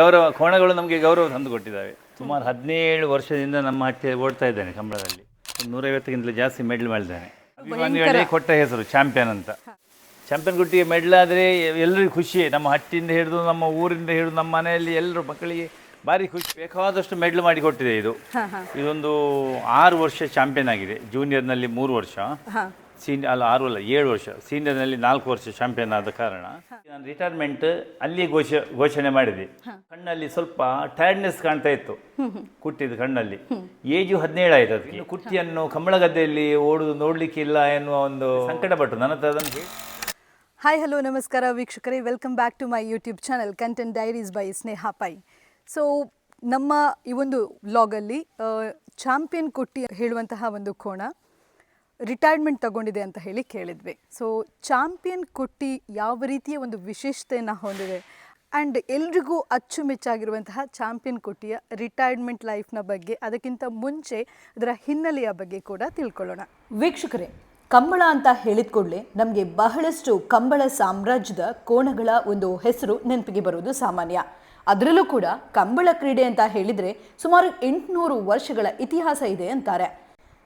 ಗೌರವ ಕೋಣಗಳು ನಮಗೆ ಗೌರವ ತಂದು ಕೊಟ್ಟಿದ್ದಾವೆ. ಸುಮಾರು ಹದಿನೇಳು ವರ್ಷದಿಂದ ನಮ್ಮ ಹಟ್ಟಿ ಓಡ್ತಾ ಇದ್ದೇನೆ ಕಂಬಳದಲ್ಲಿ ಒಂದು ನೂರೈವತ್ತಕ್ಕಿಂತಲೂ ಜಾಸ್ತಿ ಮೆಡಲ್ ಮಾಡಿದ್ದಾನೆ. ಅಭಿಮಾನಿಗಳೇ ಕೊಟ್ಟ ಹೆಸರು ಚಾಂಪಿಯನ್ ಅಂತ. ಚಾಂಪಿಯನ್ ಗುಟ್ಟಿಗೆ ಮೆಡಲ್ ಆದರೆ ಎಲ್ಲರಿಗೂ ಖುಷಿ. ನಮ್ಮ ಹಟ್ಟಿಯಿಂದ ಹಿಡಿದು ನಮ್ಮ ಊರಿಂದ ಹಿಡಿದು ನಮ್ಮ ಮನೆಯಲ್ಲಿ ಎಲ್ಲರೂ ಮಕ್ಕಳಿಗೆ ಭಾರಿ ಖುಷಿ. ಬೇಕಾದಷ್ಟು ಮೆಡಲ್ ಮಾಡಿ ಕೊಟ್ಟಿದೆ ಇದು. ಇದೊಂದು ಆರು ವರ್ಷ ಚಾಂಪಿಯನ್ ಆಗಿದೆ. ಜೂನಿಯರ್ನಲ್ಲಿ ಮೂರು ವರ್ಷ. ಸೀನಿಯರ್ ಅಲ್ಲ ಆರು ಅಲ್ಲ ಏಳು ವರ್ಷ. ಸೀನಿಯರ್ನಲ್ಲಿ ನಾಲ್ಕು ವರ್ಷ ಚಾಂಪಿಯನ್ ಆದ ಕಾರಣ. ನಾನು ರಿಟೈರ್ಮೆಂಟ್ ಅಲ್ಲಿ ಘೋಷ ಘೋಷಣೆ ಮಾಡಿದೆ. ಕಣ್ಣಲ್ಲಿ ಸ್ವಲ್ಪ ಟೈರ್ಡ್ನೆಸ್ ಕಾಣ್ತಾ ಇತ್ತು. ಕುಟ್ಟಿದ್ದು ಕಣ್ಣಲ್ಲಿ. ಏಜು ಹದಿನೇಳು ಆಯ್ತು ಅದಕ್ಕೆ. ಕುಟ್ಟಿಯನ್ನು ಕಂಬಳ ಗದ್ದೆಯಲ್ಲಿ ಓಡುದು ನೋಡ್ಲಿಕ್ಕಿಲ್ಲ ಎನ್ನುವ ಒಂದು ಸಂಕಟ ಪಟ್ಟು ನನ್ನ ಹತ್ರ ಅದನ್ನು ಹಾಯ್ ಹಲೋ ನಮಸ್ಕಾರ ವೀಕ್ಷಕರೇ. Welcome back to my YouTube channel content diaries by Sneha Pai so ನಮ್ಮ ಈ ಒಂದು ವ್ಲಾಗಲ್ಲಿ ಚಾಂಪಿಯನ್ ಕುಟ್ಟಿ ಹೇಳುವಂತಹ ಒಂದು ಕೋಣ. ರಿಟೈರ್ಮೆಂಟ್ ತಗೊಂಡಿದೆ ಅಂತ ಹೇಳಿ ಕೇಳಿದ್ವಿ. ಸೊ ಚಾಂಪಿಯನ್ ಕೊಟ್ಟಿ ಯಾವ ರೀತಿಯ ಒಂದು ವಿಶೇಷತೆಯನ್ನು ಹೊಂದಿದೆ? ಆ್ಯಂಡ್ ಎಲ್ರಿಗೂ ಅಚ್ಚುಮೆಚ್ಚಾಗಿರುವಂತಹ ಚಾಂಪಿಯನ್ ಕೊಟ್ಟಿಯ ರಿಟೈರ್ಮೆಂಟ್ ಲೈಫ್ನ ಬಗ್ಗೆ, ಅದಕ್ಕಿಂತ ಮುಂಚೆ ಅದರ ಹಿನ್ನೆಲೆಯ ಬಗ್ಗೆ ಕೂಡ ತಿಳ್ಕೊಳ್ಳೋಣ. ವೀಕ್ಷಕರೇ, ಕಂಬಳ ಅಂತ ಹೇಳಿದ ಕೂಡಲೇ ನಮಗೆ ಬಹಳಷ್ಟು ಕಂಬಳ ಸಾಮ್ರಾಜ್ಯದ ಕೋಣಗಳ ಒಂದು ಹೆಸರು ನೆನಪಿಗೆ ಬರುವುದು ಸಾಮಾನ್ಯ. ಅದರಲ್ಲೂ ಕೂಡ ಕಂಬಳ ಕ್ರೀಡೆ ಅಂತ ಹೇಳಿದರೆ ಸುಮಾರು ಎಂಟುನೂರು ವರ್ಷಗಳ ಇತಿಹಾಸ ಇದೆ ಅಂತಾರೆ.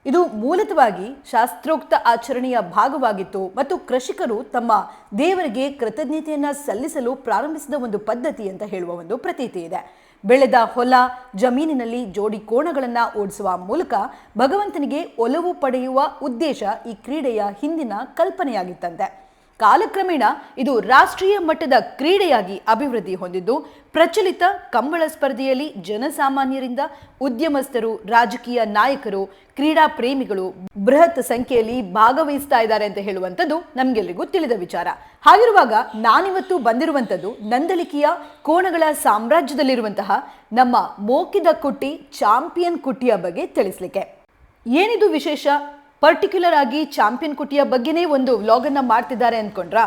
ಇದು ಮೂಲತವಾಗಿ ಶಾಸ್ತ್ರೋಕ್ತ ಆಚರಣೆಯ ಭಾಗವಾಗಿತ್ತು ಮತ್ತು ಕೃಷಿಕರು ತಮ್ಮ ದೇವರಿಗೆ ಕೃತಜ್ಞತೆಯನ್ನು ಸಲ್ಲಿಸಲು ಪ್ರಾರಂಭಿಸಿದ ಒಂದು ಪದ್ಧತಿ ಅಂತ ಹೇಳುವ ಒಂದು ಪ್ರತೀತಿ ಇದೆ. ಬೆಳೆದ ಹೊಲ, ಜಮೀನಿನಲ್ಲಿ ಜೋಡಿ ಕೋಣಗಳನ್ನು ಓಡಿಸುವ ಮೂಲಕ ಭಗವಂತನಿಗೆ ಒಲವು ಪಡೆಯುವ ಉದ್ದೇಶ ಈ ಕ್ರೀಡೆಯ ಹಿಂದಿನ ಕಲ್ಪನೆಯಾಗಿತ್ತಂತೆ. ಕಾಲಕ್ರಮೇಣ ಇದು ರಾಷ್ಟ್ರೀಯ ಮಟ್ಟದ ಕ್ರೀಡೆಯಾಗಿ ಅಭಿವೃದ್ಧಿ ಹೊಂದಿದ್ದು, ಪ್ರಚಲಿತ ಕಂಬಳ ಸ್ಪರ್ಧೆಯಲ್ಲಿ ಜನಸಾಮಾನ್ಯರಿಂದ ಉದ್ಯಮಸ್ಥರು, ರಾಜಕೀಯ ನಾಯಕರು, ಕ್ರೀಡಾ ಪ್ರೇಮಿಗಳು ಬೃಹತ್ ಸಂಖ್ಯೆಯಲ್ಲಿ ಭಾಗವಹಿಸ್ತಾ ಇದ್ದಾರೆ ಅಂತ ಹೇಳುವಂಥದ್ದು ನಮಗೆಲ್ಲರಿಗೂ ತಿಳಿದ ವಿಚಾರ. ಹಾಗಿರುವಾಗ ನಾನಿವತ್ತು ಬಂದಿರುವಂಥದ್ದು ನಂದಲಿಕೆಯ ಕೋಣಗಳ ಸಾಮ್ರಾಜ್ಯದಲ್ಲಿರುವಂತಹ ನಮ್ಮ ಮೋಕಿದ ಕುಟ್ಟಿ ಚಾಂಪಿಯನ್ ಕುಟ್ಟಿಯ ಬಗ್ಗೆ ತಿಳಿಸ್ಲಿಕ್ಕೆ. ಏನಿದು ವಿಶೇಷ? ಪರ್ಟಿಕ್ಯುಲರ್ ಆಗಿ ಚಾಂಪಿಯನ್ ಕುಟಿಯ ಬಗ್ಗೆನೇ ಒಂದು ವ್ಲಾಗ್ ಅನ್ನ ಮಾಡ್ತಿದ್ದಾರೆ ಅಂದ್ಕೊಂಡ್ರಾ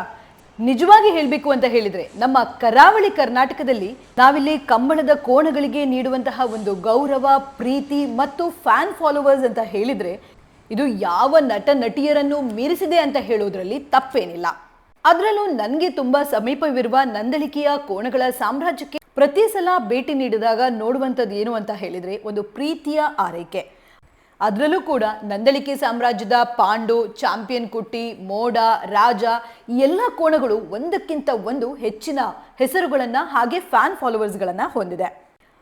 ನಿಜವಾಗಿ ಹೇಳಬೇಕು ಅಂತ ಹೇಳಿದ್ರೆ, ನಮ್ಮ ಕರಾವಳಿ ಕರ್ನಾಟಕದಲ್ಲಿ ನಾವಿಲ್ಲಿ ಕಂಬಳದ ಕೋಣಗಳಿಗೆ ನೀಡುವಂತಹ ಒಂದು ಗೌರವ, ಪ್ರೀತಿ ಮತ್ತು ಫ್ಯಾನ್ ಫಾಲೋವರ್ಸ್ ಅಂತ ಹೇಳಿದ್ರೆ, ಇದು ಯಾವ ನಟ ನಟಿಯರನ್ನು ಮೀರಿಸಿದೆ ಅಂತ ಹೇಳೋದ್ರಲ್ಲಿ ತಪ್ಪೇನಿಲ್ಲ. ಅದರಲ್ಲೂ ನನಗೆ ತುಂಬಾ ಸಮೀಪವಿರುವ ನಂದಳಿಕೆಯ ಕೋಣಗಳ ಸಾಮ್ರಾಜ್ಯಕ್ಕೆ ಪ್ರತಿ ಸಲ ಭೇಟಿ ನೀಡಿದಾಗ ನೋಡುವಂಥದ್ದು ಏನು ಅಂತ ಹೇಳಿದ್ರೆ, ಒಂದು ಪ್ರೀತಿಯ ಆರೈಕೆ. ಅದರಲ್ಲೂ ಕೂಡ ನಂದಳಿಕೆ ಸಾಮ್ರಾಜ್ಯದ ಪಾಂಡು, ಚಾಂಪಿಯನ್ ಕುಟ್ಟಿ, ಮೋಡ, ರಾಜ ಎಲ್ಲ ಕೋಣಗಳು ಒಂದಕ್ಕಿಂತ ಒಂದು ಹೆಚ್ಚಿನ ಹೆಸರುಗಳನ್ನು ಹಾಗೆ ಫ್ಯಾನ್ ಫಾಲೋವರ್ಸ್ಗಳನ್ನು ಹೊಂದಿದೆ.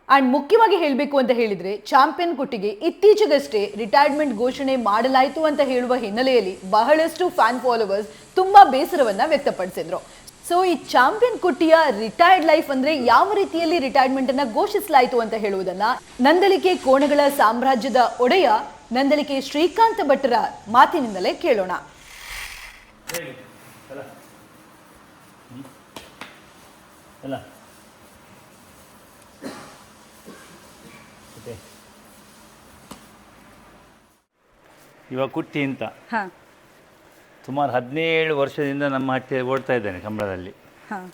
ಅಂಡ್ ಮುಖ್ಯವಾಗಿ ಹೇಳಬೇಕು ಅಂತ ಹೇಳಿದ್ರೆ, ಚಾಂಪಿಯನ್ ಕುಟ್ಟಿಗೆ ಇತ್ತೀಚೆಗಷ್ಟೇ ರಿಟೈರ್ಮೆಂಟ್ ಘೋಷಣೆ ಮಾಡಲಾಯಿತು ಅಂತ ಹೇಳುವ ಹಿನ್ನೆಲೆಯಲ್ಲಿ ಬಹಳಷ್ಟು ಫ್ಯಾನ್ ಫಾಲೋವರ್ಸ್ ತುಂಬಾ ಬೇಸರವನ್ನ ವ್ಯಕ್ತಪಡಿಸಿದ್ರು. ಸೊ ಈ ಚಾಂಪಿಯನ್ ಕುಟ್ಟಿಯ ರಿಟೈರ್ಡ್ ಲೈಫ್ ಅಂದ್ರೆ ಯಾವ ರೀತಿಯಲ್ಲಿ ರಿಟೈರ್ಮೆಂಟ್ ಅನ್ನ ಘೋಷಿಸಲಾಯಿತು ಅಂತ ಹೇಳುವುದನ್ನ ನಂದಲಿಕೆ ಕೋಣಗಳ ಸಾಮ್ರಾಜ್ಯದ ಒಡೆಯ ನಂದಲಿಕೆ ಶ್ರೀಕಾಂತ ಭಟ್ಟರ ಮಾತಿನಿಂದಲೇ ಕೇಳೋಣ. ಇವಾಗ ಕುಟ್ಟಿ ಅಂತ. ಹಾಂ. ಸುಮಾರು ಹದಿನೇಳು ವರ್ಷದಿಂದ ನಮ್ಮ ಹಟ್ಟಿ ಓಡ್ತಾ ಇದ್ದೇನೆ ಕಂಬಳದಲ್ಲಿ ಹಾಂ.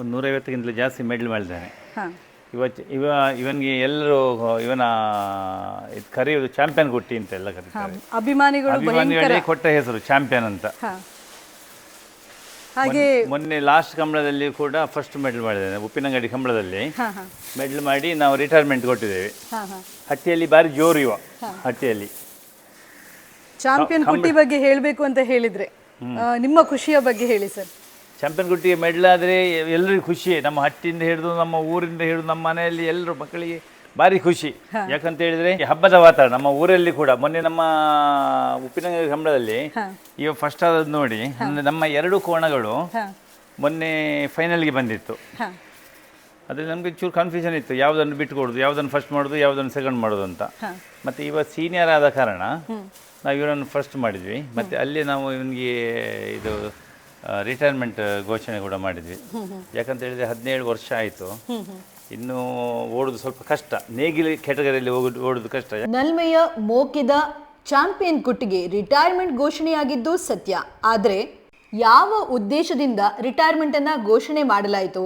ಒಂದು ನೂರೈವತ್ತಕ್ಕಿಂತಲೂ ಜಾಸ್ತಿ ಮೆಡಲ್ ಮಾಡಿದ್ದಾನೆ. ಹಾಂ. ಇವತ್ತು ಇವ ಇವನಿಗೆ ಎಲ್ಲರೂ ಇವನ ಇದು ಕರೆಯೋದು ಚಾಂಪಿಯನ್ ಗುಟ್ಟಿ ಅಂತ ಎಲ್ಲ ಕರೀತಾರೆ. ಅಭಿಮಾನಿಗಳು ಅಭಿಮಾನಿಗಳೇ ಕೊಟ್ಟ ಹೆಸರು ಚಾಂಪಿಯನ್ ಅಂತ. ಹಾಗೆ ಮೊನ್ನೆ ಲಾಸ್ಟ್ ಕಂಬಳದಲ್ಲಿ ಕೂಡ ಫಸ್ಟ್ ಮೆಡಲ್ ಮಾಡಿದ್ದೇನೆ ಉಪ್ಪಿನಂಗಡಿ ಕಂಬಳದಲ್ಲಿ. ಮೆಡಲ್ ಮಾಡಿ ನಾವು ರಿಟೈರ್ಮೆಂಟ್ ಕೊಟ್ಟಿದ್ದೇವೆ. ಹಟ್ಟಿಯಲ್ಲಿ ಭಾರಿ ಜೋರು ಇವ ಹಟ್ಟಿಯಲ್ಲಿ ಚಾಂಪಿಯನ್ ಕುಟ್ಟಿ ಬಗ್ಗೆ ಹೇಳಬೇಕು ಅಂತ ಹೇಳಿದ್ರೆ ಆ, ನಿಮ್ಮ ಖುಷಿಯ ಬಗ್ಗೆ ಹೇಳಿ ಸರ್. ಚಾಂಪಿಯನ್ ಗುಟ್ಟಿಗೆ ಮೆಡಲ್ ಆದರೆ ಎಲ್ಲರಿಗೂ ಖುಷಿ ನಮ್ಮ ಹಟ್ಟಿಯಿಂದ ಹಿಡಿದು ನಮ್ಮ ಊರಿಂದ ಹಿಡಿದು ನಮ್ಮ ಮನೆಯಲ್ಲಿ ಎಲ್ಲರೂ ಮಕ್ಕಳಿಗೆ ಭಾರಿ ಖುಷಿ. ಯಾಕಂತ ಹೇಳಿದ್ರೆ ಈ ಹಬ್ಬದ ವಾತಾವರಣ ನಮ್ಮ ಊರಲ್ಲಿ ಕೂಡ ಮೊನ್ನೆ ನಮ್ಮ ಉಪ್ಪಿನಂಗಡಿ ಕಂಬಳದಲ್ಲಿ ಈಗ ಫಸ್ಟ್ ಆದದ್ದು ನೋಡಿ ಅಂದ್ರೆ ನಮ್ಮ ಎರಡು ಕೋಣಗಳು ಮೊನ್ನೆ ಮೊನ್ನೆ ಫೈನಲ್ಗೆ ಬಂದಿತ್ತು. ಅದು ನಮಗೆ ಚೂರು ಕನ್ಫ್ಯೂಷನ್ ಇತ್ತು ಯಾವುದನ್ನು ಬಿಟ್ಟುಕೊಡೋದು ಯಾವುದನ್ನು ಫಸ್ಟ್ ಮಾಡೋದು ಯಾವುದನ್ನು ಸೆಕೆಂಡ್ ಮಾಡೋದು ಅಂತ. ಮತ್ತು ಇವ ಸೀನಿಯರ್ ಆದ ಕಾರಣ ನಾವು ಇವರನ್ನು ಫಸ್ಟ್ ಮಾಡಿದ್ವಿ. ಮತ್ತು ಅಲ್ಲಿ ನಾವು ಇವನಿಗೆ ಇದು ರಿಟೈರ್ಮೆಂಟ್ ಘೋಷಣೆ ಕೂಡ ಮಾಡಿದ್ವಿ. ಯಾಕಂತ ಹೇಳಿದ್ರೆ ಹದಿನೇಳು ವರ್ಷ ಆಯಿತು. ಇನ್ನು ಓಡೋದು ಸ್ವಲ್ಪ ಕಷ್ಟ. ನೇಗಿಲು ಕೆಟಗರಿಯಲ್ಲಿ ಹೋಗೋದು ಓಡೋದು ಕಷ್ಟ. ನಲ್ಮೆಯ ಮೋಕಿದ ಚಾಂಪಿಯನ್ ಕುಟ್ಟಿಗೆ ರಿಟೈರ್ಮೆಂಟ್ ಘೋಷಣೆಯಾಗಿದ್ದು ಸತ್ಯ. ಆದರೆ ಯಾವ ಉದ್ದೇಶದಿಂದ ರಿಟೈರ್ಮೆಂಟ್ ಅನ್ನ ಘೋಷಣೆ ಮಾಡಲಾಯಿತು?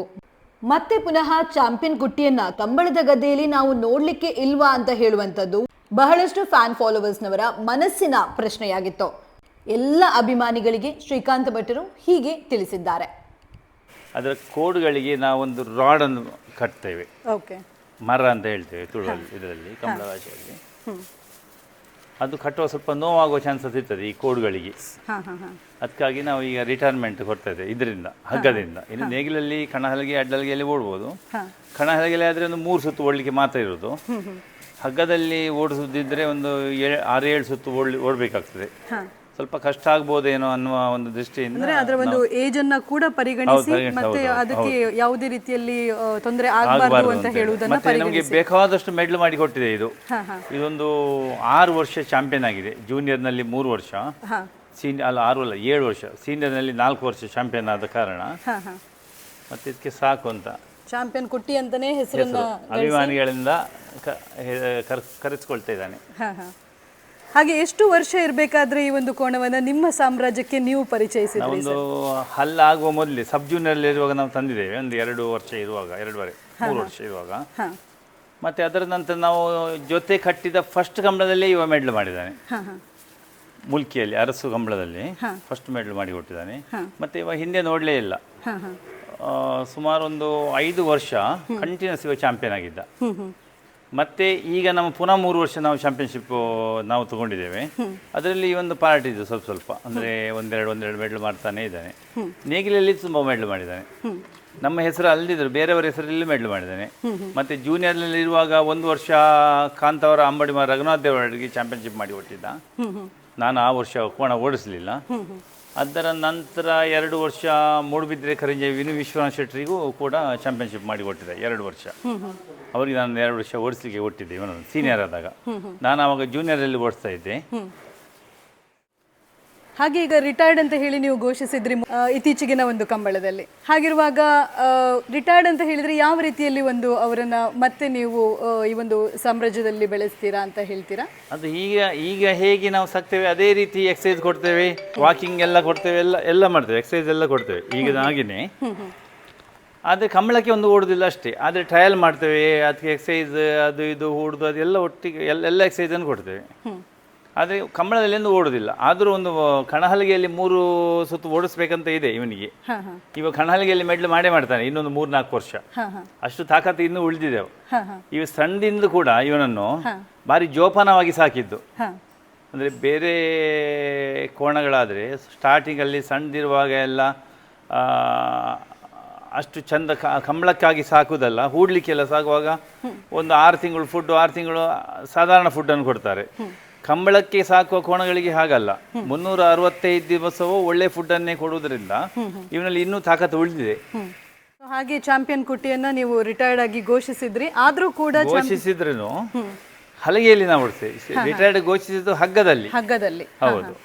ಮತ್ತೆ ಪುನಃ ಚಾಂಪಿಯನ್ ಕುಟ್ಟಿಯನ್ನ ಕಂಬಳದ ಗದ್ದೆಯಲ್ಲಿ ನಾವು ನೋಡ್ಲಿಕ್ಕೆ ಇಲ್ವಾ ಅಂತ ಹೇಳುವಂಥದ್ದು. ಬಹಳಷ್ಟು ಫ್ಯಾನ್ ಫಾಲೋವರ್ಸ್ನವರ ಮನಸ್ಸಿನ ಪ್ರಶ್ನೆಯಾಗಿತ್ತು. ಎಲ್ಲ ಅಭಿಮಾನಿಗಳಿಗೆ ಶ್ರೀಕಾಂತ್ ಭಟ್ಟರು ಹೀಗೆ ತಿಳಿಸಿದ್ದಾರೆ. ಅದರ ಕೋಡ್ಗಳಿಗೆ ನಾವೊಂದು ಅನ್ನು ಕಟ್ತೇವೆ. ಓಕೆ ಮರ ಅಂತ ಹೇಳ್ತೇವೆ ತುಳುವಲ್ಲಿ ಇದರಲ್ಲಿ ಕನ್ನಡ ಭಾಷೆಯಲ್ಲಿ. ಅದು ಕಟ್ಟುವ ಸ್ವಲ್ಪ ನೋವಾಗುವ ಚಾನ್ಸಸ್ ಇರ್ತದೆ ಈ ಕೋಡ್ಗಳಿಗೆ. ಹಾಂ ಹಾಂ ಹಾಂ. ಅದಕ್ಕಾಗಿ ನಾವು ಈಗ ರಿಟೈರ್ಮೆಂಟ್ ಕೊಡ್ತಾ ಇದ್ದೇವೆ ಇದರಿಂದ ಹಗ್ಗದಿಂದ. ಇನ್ನು ನೇಗಿಲಲ್ಲಿ ಕಣಹಲಗೆ ಅಡ್ಡಲಗೆಯಲ್ಲಿ ಓಡ್ಬೋದು. ಕಣಹಲಗೆಲೆ ಆದರೆ ಒಂದು ಮೂರು ಸುತ್ತು ಓಡಲಿಕ್ಕೆ ಮಾತ್ರ ಇರೋದು ಹಗ್ಗದಲ್ಲಿ ಓಡಿಸೋದಿದ್ರೆ ಒಂದು ಏ ಆರು ಏಳು ಸುತ್ತು ಓಡ್ಲಿ ಓಡಬೇಕಾಗ್ತದೆ. ಸ್ವಲ್ಪ ಕಷ್ಟ ಆಗ್ಬೋದೇನೋ ಅನ್ನುವ ಒಂದು ದೃಷ್ಟಿಯಿಂದ ಅಂದ್ರೆ ಅದರ ಒಂದು ಏಜ್ ಅನ್ನ ಕೂಡ ಪರಿಗಣಿಸಿ ಮತ್ತೆ ಅದಕ್ಕೆ ಯಾವುದೇ ರೀತಿಯಲ್ಲಿ ತೊಂದರೆ ಆಗಬಾರ್ದು ಅಂತ ಹೇಳುವುದನ್ನ ಮತ್ತೆ ನಮಗೆ ಬೇಕಾದಷ್ಟು ಮೆಡ್ಲ್ ಮಾಡಿ ಕೊಟ್ಟಿದೆ ಇದು. ಇದೊಂದು ಆರು ವರ್ಷ ಚಾಂಪಿಯನ್ ಆಗಿದೆ. ಜೂನಿಯರ್ನಲ್ಲಿ ಮೂರು ವರ್ಷ. ಸೀನಿಯರ್ ಅಲ್ಲ ಆರು ಅಲ್ಲ ಏಳು ವರ್ಷ. ಸೀನಿಯರ್ನಲ್ಲಿ ನಾಲ್ಕು ವರ್ಷ ಚಾಂಪಿಯನ್ ಆದ ಕಾರಣ. ಮತ್ತೆ ಇದಕ್ಕೆ ಸಾಕು ಅಂತ. ಚಾಂಪಿಯನ್ ಕುಟ್ಟಿ ಅಂತಾನೆ ಹೆಸರನ್ನ ಅಭಿಮಾನಿಗಳಿಂದ ಕರೆಸ್ಕೊಳ್ತಾ ಇದ್ದಾನೆ. ಹಾಗೆ ಎಷ್ಟು ವರ್ಷ ಇರಬೇಕಾದ್ರೆ ಈ ಒಂದು ಕೋಣವನ್ನ ನಿಮ್ಮ ಸಾಮ್ರಾಜ್ಯಕ್ಕೆ ನೀವು ಪರಿಚಯಿಸಿದ್ರಿ ಒಂದು ಹಲ್ಲಾಗುವ ಮೊದಲೇ ಸಬ್ ಜೂನಿಯರ್ ಇರುವಾಗ ನಾವು ತಂದಿದ್ದೇವೆ. ಒಂದು ಎರಡು ವರ್ಷ ಇರುವಾಗ ಎರಡೂವರೆ ಮೂರು ವರ್ಷ ಇರುವಾಗ. ಹಾ. ಮತ್ತೆ ಅದರ ನಂತರ ನಾವು ಜೊತೆ ಕಟ್ಟಿದ ಫಸ್ಟ್ ಕಂಬಳದಲ್ಲೇ ಇವ ಮೆಡ್ಲ್ ಮಾಡಿದ್ದಾನೆ. ಹಾ ಹಾ. ಮುಲ್ಕಿಯಲ್ಲಿ ಅರಸು ಕಂಬಳದಲ್ಲಿ ಫಸ್ಟ್ ಮೆಡಲ್ ಮಾಡಿ ಕೊಟ್ಟಿದ್ದಾನೆ. ಮತ್ತೆ ಇವ ಹಿಂದೆ ನೋಡಲೇ ಇಲ್ಲ. ಹಾ ಹಾ ಆ, ಸುಮಾರು ಒಂದು ಐದು ವರ್ಷ ಕಂಟಿನ್ಯೂಸ್ ಇವಾಗ ಚಾಂಪಿಯನ್ ಆಗಿದ್ದ. ಮತ್ತೆ ಈಗ ನಮ್ಮ ಪುನಃ ಮೂರು ವರ್ಷ ನಾವು ಚಾಂಪಿಯನ್ಶಿಪ್ ನಾವು ತಗೊಂಡಿದ್ದೇವೆ. ಅದರಲ್ಲಿ ಈ ಒಂದು ಪಾರ್ಟ್ ಇದೆ ಸ್ವಲ್ಪ ಸ್ವಲ್ಪ. ಅಂದರೆ ಒಂದೆರಡು ಒಂದೆರಡು ಮೆಡಲ್ ಮಾಡ್ತಾನೆ ಇದ್ದಾನೆ. ನೇಗಿಲಲ್ಲಿ ತುಂಬ ಮೆಡಲ್ ಮಾಡಿದ್ದಾನೆ. ನಮ್ಮ ಹೆಸರು ಅಲ್ಲದಿದ್ರು ಬೇರೆಯವರ ಹೆಸರಲ್ಲಿ ಮೆಡಲ್ ಮಾಡಿದ್ದಾನೆ. ಮತ್ತೆ ಜೂನಿಯರ್ನಲ್ಲಿ ಇರುವಾಗ ಒಂದು ವರ್ಷ ಕಾಂತವರ ಅಂಬಡಿಮ ರಘುನಾಥ್ ದೇವರಿಗೆ ಚಾಂಪಿಯನ್ಶಿಪ್ ಮಾಡಿ ಕೊಟ್ಟಿದ್ದ. ನಾನು ಆ ವರ್ಷ ಕೋಣ ಓಡಿಸಲಿಲ್ಲ. ಅದರ ನಂತರ ಎರಡು ವರ್ಷ ಮೂಡುಬಿದ್ರೆ ಕರಿಂಜೆ ವಿನು ವಿಶ್ವನಾಥ್ ಶೆಟ್ಟರಿಗೂ ಕೂಡ ಚಾಂಪಿಯನ್ಶಿಪ್ ಮಾಡಿ ಕೊಟ್ಟಿದ್ದೆ ಎರಡು ವರ್ಷ. ಅವರಿಗೆ ನಾನು ಎರಡು ವರ್ಷ ಓಡಿಸ್ಲಿಕ್ಕೆ ಕೊಟ್ಟಿದ್ದೆ ಇವನನ್ನು ಸೀನಿಯರ್ ಆದಾಗ. ನಾನು ಆವಾಗ ಜೂನಿಯರಲ್ಲಿ ಓಡಿಸ್ತಾ ಇದ್ದೆ. ಹಾಗೆ ಈಗ ರಿಟೈರ್ಡ್ ಅಂತ ಹೇಳಿ ನೀವು ಘೋಷಿಸಿದ್ರಿ ಇತ್ತೀಚೆಗಿನ ಒಂದು ಕಂಬಳದಲ್ಲಿ. ಹಾಗಿರುವಾಗ ರಿಟೈರ್ಡ್ ಅಂತ ಹೇಳಿದ್ರೆ ಯಾವ ರೀತಿಯಲ್ಲಿ ಒಂದು ಅವರನ್ನ ಮತ್ತೆ ನೀವು ಈ ಒಂದು ಸಾಮ್ರಾಜ್ಯದಲ್ಲಿ ಬೆಳೆಸ್ತೀರಾ ಅಂತ ಹೇಳ್ತೀರಾ? ಅದು ಈಗ ಈಗ ಹೇಗೆ ನಾವು ಸಕ್ತೇವೆ ಅದೇ ರೀತಿ ಎಕ್ಸಸೈಸ್ ಕೊಡ್ತೇವೆ ವಾಕಿಂಗ್ ಎಲ್ಲ ಕೊಡ್ತೇವೆ ಎಲ್ಲ ಎಲ್ಲ ಮಾಡ್ತೇವೆ ಎಕ್ಸಸೈಸ್ ಎಲ್ಲ ಕೊಡ್ತೇವೆ. ಈಗ ಹಾಗೆಯೇ ಆದರೆ ಕಂಬಳಕ್ಕೆ ಒಂದು ಓಡುದಿಲ್ಲ ಅಷ್ಟೇ. ಆದರೆ ಟ್ರಯಲ್ ಮಾಡ್ತೇವೆ ಅದಕ್ಕೆ ಎಕ್ಸಸೈಸ್ ಅದು ಇದು ಹೂಡುದು ಅದೆಲ್ಲ ಒಟ್ಟಿಗೆ ಎಲ್ಲ ಎಲ್ಲ ಎಕ್ಸಸೈಸನ್ನು ಕೊಡ್ತೇವೆ. ಆದರೆ ಕಂಬಳದಲ್ಲಿ ಒಂದು ಓಡುದಿಲ್ಲ. ಆದರೂ ಒಂದು ಕಣಹಲಿಗೆಯಲ್ಲಿ ಮೂರು ಸುತ್ತು ಓಡಿಸ್ಬೇಕಂತ ಇದೆ ಇವನಿಗೆ. ಇವಾಗ ಕಣಹಲಿಗೆಯಲ್ಲಿ ಮೆಡ್ಲು ಮಾಡೇ ಮಾಡ್ತಾನೆ ಇನ್ನೊಂದು ಮೂರು ನಾಲ್ಕು ವರ್ಷ ಅಷ್ಟು ತಾಕತ್ತು ಇನ್ನೂ ಉಳಿದಿದೆ. ಇವ ಸಣ್ಣದಿಂದ ಕೂಡ ಇವನನ್ನು ಭಾರಿ ಜೋಪಾನವಾಗಿ ಸಾಕಿದ್ದು. ಅಂದರೆ ಬೇರೆ ಕೋಣಗಳಾದರೆ ಸ್ಟಾರ್ಟಿಂಗಲ್ಲಿ ಸಣ್ಣದಿರುವಾಗ ಎಲ್ಲ ಅಷ್ಟು ಚಂದ ಕ ಕಂಬಳಕ್ಕಾಗಿ ಸಾಕುದಲ್ಲ ಹೂಡ್ಲಿಕ್ಕೆಲ್ಲ ಸಾಕುವಾಗ ಒಂದು ಆರು ತಿಂಗಳು ಫುಡ್ ಆರು ತಿಂಗಳು ಸಾಧಾರಣ ಫುಡ್ಡನ್ನು ಕೊಡ್ತಾರೆ. ಕಂಬಳಕ್ಕೆ ಸಾಕುವ ಕೋಣಗಳಿಗೆ ಹಾಗಲ್ಲ. ಮುನ್ನೂರ ಅರವತ್ತೈದು ದಿವಸವೂ ಒಳ್ಳೆ ಫುಡ್ ಅನ್ನೇ ಕೊಡುವುದರಿಂದ ಇವನಲ್ಲಿ ಇನ್ನೂ ತಾಕತ್ತು ಉಳಿದಿದೆ. ಹಾಗೆ ಚಾಂಪಿಯನ್ ಕುಟ್ಟಿಯನ್ನ ನೀವು ರಿಟೈರ್ಡ್ ಆಗಿ ಘೋಷಿಸಿದ್ರಿ. ಆದ್ರೂ ಕೂಡ ಘೋಷಿಸಿದ್ರೂ ಹಲಗೆಯಲ್ಲಿ ನಾವು ಓಡಿಸ್ತೇವೆ. ರಿಟೈರ್ಡ್ ಘೋಷಿಸಿದ್ದು ಹಗ್ಗದಲ್ಲಿ. ಹಗ್ಗದಲ್ಲಿ. ಹೌದು.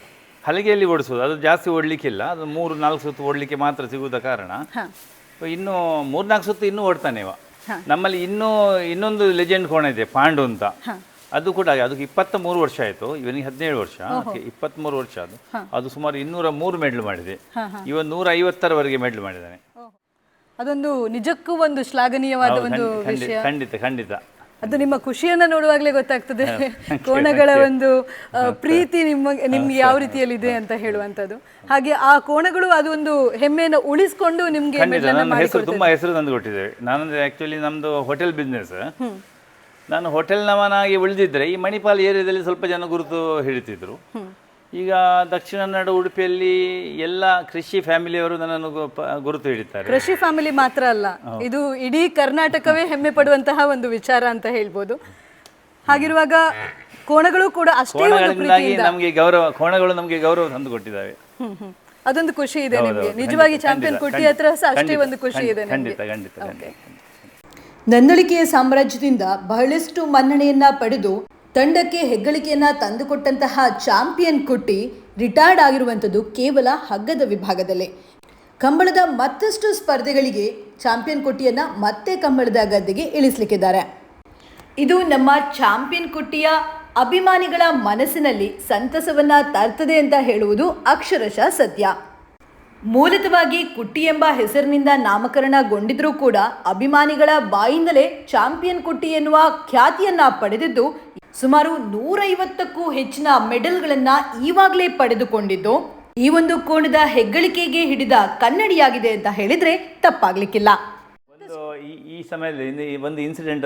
ಹಲಗೆಯಲ್ಲಿ ಓಡಿಸೋದು. ಅದು ಜಾಸ್ತಿ ಓಡಲಿಕ್ಕಿಲ್ಲ. ಅದು ಮೂರು ನಾಲ್ಕು ಸುತ್ತು ಓಡಲಿಕ್ಕೆ ಮಾತ್ರ ಸಿಗುವುದ ಕಾರಣ. ಇನ್ನು ಮೂರ್ನಾಲ್ಕು ಸುತ್ತು ಇನ್ನೂ ಓಡ್ತಾನೆ ಇವ. ನಮ್ಮಲ್ಲಿ ಇನ್ನೂ ಇನ್ನೊಂದು ಲೆಜೆಂಡ್ ಕೋಣ ಇದೆ ಪಾಂಡು ಅಂತ. ಅದು ಕೂಡ ಹಾಗೆ. ಅದಕ್ಕೆ ಇಪ್ಪತ್ತ ಮೂರು ವರ್ಷ ಆಯಿತು. ಇವನಿಗೆ ಹದಿನೇಳು ವರ್ಷ. ಅದಕ್ಕೆ ಇಪ್ಪತ್ತ್ಮೂರು ವರ್ಷ ಅದು. ಅದು ಸುಮಾರು ಇನ್ನೂರ ಮೂರು ಮೆಡ್ಲು ಮಾಡಿದೆ. ಇವನ್ ನೂರ ಐವತ್ತರವರೆಗೆ ಮೆಡ್ಲು ಮಾಡಿದ್ದಾನೆ ಅದೊಂದು ನಿಜಕ್ಕೂ ಒಂದು ಶ್ಲಾಘನೀಯವಾದ ಒಂದು ವಿಷಯ. ಖಂಡಿತ ಖಂಡಿತ. ಅದು ನಿಮ್ಮ ಖುಷಿಯನ್ನ ನೋಡುವಾಗಲೇ ಗೊತ್ತಾಗ್ತದೆ. ಕೋಣಗಳ ಒಂದು ಪ್ರೀತಿ ನಿಮ್ಮ ನಿಮ್ಗೆ ಯಾವ ರೀತಿಯಲ್ಲಿ ಇದೆ ಅಂತ ಹೇಳುವಂತದ್ದು ಹಾಗೆ ಆ ಕೋಣಗಳು ಅದು ಒಂದು ಹೆಮ್ಮೆಯನ್ನು ಉಳಿಸ್ಕೊಂಡು ನಿಮ್ಗೆ ಹೆಸರು ತುಂಬಾ ಹೆಸರು ತಂದು ಕೊಟ್ಟಿದ್ದೇವೆ ನಾನಂದ್ರೆ ಆಕ್ಚುಲಿ ನಮ್ದು ಹೋಟೆಲ್ ಬಿಸ್ನೆಸ್ ನಾನು ಹೋಟೆಲ್ನವನಾಗಿ ಉಳಿದಿದ್ದರೆ ಈ ಮಣಿಪಾಲ್ ಏರಿಯಾದಲ್ಲಿ ಸ್ವಲ್ಪ ಜನ ಗುರುತು ಹಿಡಿತಿದ್ರು. ಈಗ ದಕ್ಷಿಣ ಕನ್ನಡ ಉಡುಪಿಯಲ್ಲಿ ಎಲ್ಲ ಕೃಷಿ ಫ್ಯಾಮಿಲಿಯವರು ನನ್ನನ್ನು ಗುರುತು ಹಿಡಿತಾರೆ. ಕೃಷಿ ಫ್ಯಾಮಿಲಿ ಮಾತ್ರ ಅಲ್ಲ ಇದು ಇಡೀ ಕರ್ನಾಟಕವೇ ಹೆಮ್ಮೆ ಪಡುವಂತಹ ಒಂದು ವಿಚಾರ ಅಂತ ಹೇಳ್ಬೋದು. ಹಾಗಿರುವಾಗ ಕೋಣಗಳು ಕೂಡ ಅಷ್ಟೇ ನಮಗೆ ಗೌರವ ಕೋಣಗಳು ನಮಗೆ ಗೌರವ ತಂದು ಕೊಟ್ಟಿದ್ದಾವೆ. ಅದೊಂದು ಖುಷಿ ಇದೆ ನಿಮಗೆ. ನಿಜವಾಗಿ ಚಾಂಪಿಯನ್ ಕುಟ್ಟಿ ಹತ್ರ ಅಷ್ಟೇ ಒಂದು ಖುಷಿ ಇದೆ ಖಂಡಿತ ಖಂಡಿತ. ಖಂಡಿತ ನಂದಳಿಕೆಯ ಸಾಮ್ರಾಜ್ಯದಿಂದ ಬಹಳಷ್ಟು ಮನ್ನಣೆಯನ್ನ ಪಡೆದು ತಂಡಕ್ಕೆ ಹೆಗ್ಗಳಿಕೆಯನ್ನ ತಂದುಕೊಟ್ಟಂತಹ ಚಾಂಪಿಯನ್ ಕುಟ್ಟಿ ರಿಟೈರ್ಡ್ ಆಗಿರುವಂಥದ್ದು ಕೇವಲ ಹಗ್ಗದ ವಿಭಾಗದಲ್ಲೇ. ಕಂಬಳದ ಮತ್ತಷ್ಟು ಸ್ಪರ್ಧೆಗಳಿಗೆ ಚಾಂಪಿಯನ್ ಕುಟ್ಟಿಯನ್ನು ಮತ್ತೆ ಕಂಬಳದ ಗದ್ದೆಗೆ ಇಳಿಸಲಿಕ್ಕಿದ್ದಾರೆ. ಇದು ನಮ್ಮ ಚಾಂಪಿಯನ್ ಕುಟ್ಟಿಯ ಅಭಿಮಾನಿಗಳ ಮನಸ್ಸಿನಲ್ಲಿ ಸಂತಸವನ್ನ ತರ್ತದೆ ಅಂತ ಹೇಳುವುದು ಅಕ್ಷರಶಃ ಸತ್ಯ. ಮೂಲತಃವಾಗಿ ಕುಟ್ಟಿ ಎಂಬ ಹೆಸರಿನಿಂದ ನಾಮಕರಣಗೊಂಡಿದ್ರೂ ಕೂಡ ಅಭಿಮಾನಿಗಳ ಬಾಯಿಂದಲೇ ಚಾಂಪಿಯನ್ ಕುಟ್ಟಿ ಎನ್ನುವ ಖ್ಯಾತಿಯನ್ನ ಪಡೆದಿದ್ದು ಸುಮಾರು ನೂರೈವತ್ತಕ್ಕೂ ಹೆಚ್ಚಿನ ಮೆಡಲ್ಗಳನ್ನ ಈವಾಗಲೇ ಪಡೆದುಕೊಂಡಿದ್ದು ಈ ಒಂದು ಕೋಣದ ಹೆಗ್ಗಳಿಕೆಗೆ ಹಿಡಿದ ಕನ್ನಡಿಯಾಗಿದೆ ಅಂತ ಹೇಳಿದ್ರೆ ತಪ್ಪಾಗ್ಲಿಕ್ಕಿಲ್ಲ ಒಂದು ಈ ಸಮಯದಲ್ಲಿ ಒಂದು ಇನ್ಸಿಡೆಂಟ್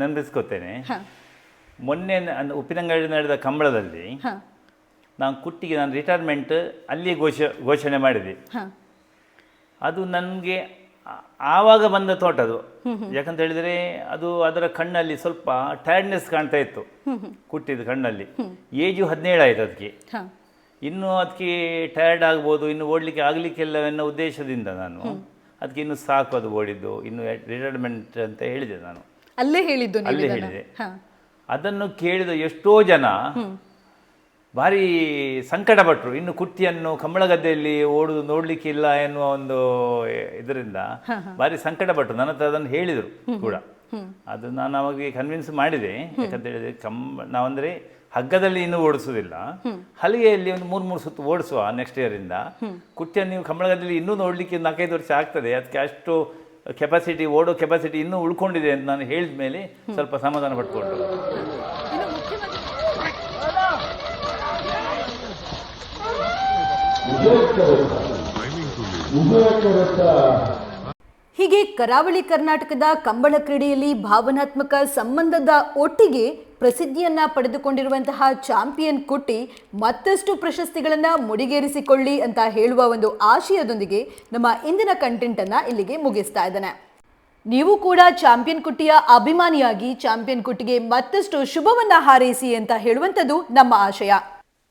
ನೆನಪಿಸ್ಕೋತೇನೆ. ಮೊನ್ನೆ ಉಪ್ಪಿನಂಗಡಿ ನಡೆದ ಕಂಬಳದಲ್ಲಿ. ನಾನು ಕುಟ್ಟಿಗೆ ನಾನು ರಿಟೈರ್ಮೆಂಟ್ ಅಲ್ಲಿ ಘೋಷ ಘೋಷಣೆ ಮಾಡಿದೆ. ಅದು ನನಗೆ ಆವಾಗ ಬಂದ ತೋಟ ಅದು. ಯಾಕಂತ ಹೇಳಿದರೆ ಅದು ಅದರ ಕಣ್ಣಲ್ಲಿ ಸ್ವಲ್ಪ ಟೈರ್ಡ್ನೆಸ್ ಕಾಣ್ತಾ ಇತ್ತು. ಕುಟ್ಟಿದ ಕಣ್ಣಲ್ಲಿ. ಏಜು ಹದಿನೇಳು ಆಯಿತು ಅದಕ್ಕೆ ಇನ್ನೂ ಅದಕ್ಕೆ ಟೈರ್ಡ್ ಆಗ್ಬೋದು ಇನ್ನು ಓಡಲಿಕ್ಕೆ ಆಗಲಿಕ್ಕಿಲ್ಲ ಎನ್ನೋ ಉದ್ದೇಶದಿಂದ ನಾನು. ಅದಕ್ಕೆ ಇನ್ನು ಸಾಕು ಅದು ಓಡಿದ್ದು. ಇನ್ನು ರಿಟೈರ್ಮೆಂಟ್ ಅಂತ ಹೇಳಿದೆ ನಾನು. ಅಲ್ಲೇ ಹೇಳಿದ್ದು ಅಲ್ಲೇ ಹೇಳಿದೆ. ಅದನ್ನು ಕೇಳಿದ ಎಷ್ಟೋ ಜನ ಭಾರಿ ಸಂಕಟಪಟ್ಟರು ಇನ್ನು ಕುಟ್ಟಿಯನ್ನು ಕಂಬಳಗದ್ದೆಯಲ್ಲಿ ಓಡುದು ನೋಡ್ಲಿಕ್ಕಿಲ್ಲ ಎನ್ನುವ ಒಂದು ಇದರಿಂದ ಭಾರಿ ಸಂಕಟಪಟ್ಟರು ನನ್ನ ಹತ್ರ ಅದನ್ನು ಹೇಳಿದರು ಕೂಡ. ಅದು ನಾನು ಅವಾಗ ಕನ್ವಿನ್ಸ್ ಮಾಡಿದೆ. ಯಾಕಂತ ಹೇಳಿದ್ರೆ ಕಂಬ ನಾವಂದ್ರೆ ಹಗ್ಗದಲ್ಲಿ ಇನ್ನೂ ಓಡಿಸೋದಿಲ್ಲ ಹಲಿಗೆಯಲ್ಲಿ ಒಂದು ಮೂರು ಮೂರು ಸುತ್ತು ಓಡಿಸುವ ನೆಕ್ಸ್ಟ್ ಇಯರಿಂದ ಕುಟ್ಟಿಯನ್ನು ನೀವು ಕಂಬಳಗದ್ದೆಯಲ್ಲಿ ಇನ್ನೂ ನೋಡ್ಲಿಕ್ಕೆ ನಾಲ್ಕೈದು ವರ್ಷ ಆಗ್ತದೆ. ಅದಕ್ಕೆ ಅಷ್ಟು ಕೆಪಾಸಿಟಿ ಓಡೋ ಕೆಪಾಸಿಟಿ ಇನ್ನೂ ಉಳ್ಕೊಂಡಿದೆ ಅಂತ ನಾನು ಹೇಳಿದ ಮೇಲೆ ಸ್ವಲ್ಪ ಸಮಾಧಾನ ಪಟ್ಕೊಂಡು ಇನ್ನು ಮುಖ್ಯವಾಗಿ ಹೀಗೆ ಕರಾವಳಿ ಕರ್ನಾಟಕದ ಕಂಬಳ ಕ್ರೀಡೆಯಲ್ಲಿ ಭಾವನಾತ್ಮಕ ಸಂಬಂಧದ ಒಟ್ಟಿಗೆ ಪ್ರಸಿದ್ಧಿಯನ್ನ ಪಡೆದುಕೊಂಡಿರುವಂತಹ ಚಾಂಪಿಯನ್ ಕುಟ್ಟಿ ಮತ್ತಷ್ಟು ಪ್ರಶಸ್ತಿಗಳನ್ನ ಮುಡಿಗೇರಿಸಿಕೊಳ್ಳಿ ಅಂತ ಹೇಳುವ ಒಂದು ಆಶಯದೊಂದಿಗೆ ನಮ್ಮ ಇಂದಿನ ಕಂಟೆಂಟ್ ಅನ್ನ ಇಲ್ಲಿಗೆ ಮುಗಿಸ್ತಾ ಇದ್ದಾನೆ. ನೀವು ಕೂಡ ಚಾಂಪಿಯನ್ ಕುಟ್ಟಿಯ ಅಭಿಮಾನಿಯಾಗಿ ಚಾಂಪಿಯನ್ ಕುಟ್ಟಿಗೆ ಮತ್ತಷ್ಟು ಶುಭವನ್ನ ಹಾರೈಸಿ ಅಂತ ಹೇಳುವಂಥದ್ದು ನಮ್ಮ ಆಶಯ.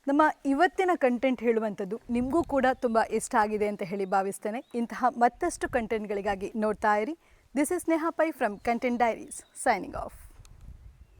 ನಮ್ಮ ಇವತ್ತಿನ ಕಂಟೆಂಟ್ ಹೇಳುವಂಥದ್ದು ನಿಮಗೂ ಕೂಡ ತುಂಬ ಇಷ್ಟ ಆಗಿದೆ ಅಂತ ಹೇಳಿ ಭಾವಿಸ್ತೇನೆ. ಇಂತಹ ಮತ್ತಷ್ಟು ಕಂಟೆಂಟ್ಗಳಿಗಾಗಿ ನೋಡ್ತಾ ಇರಿ. This is Neha Pai from content diaries signing off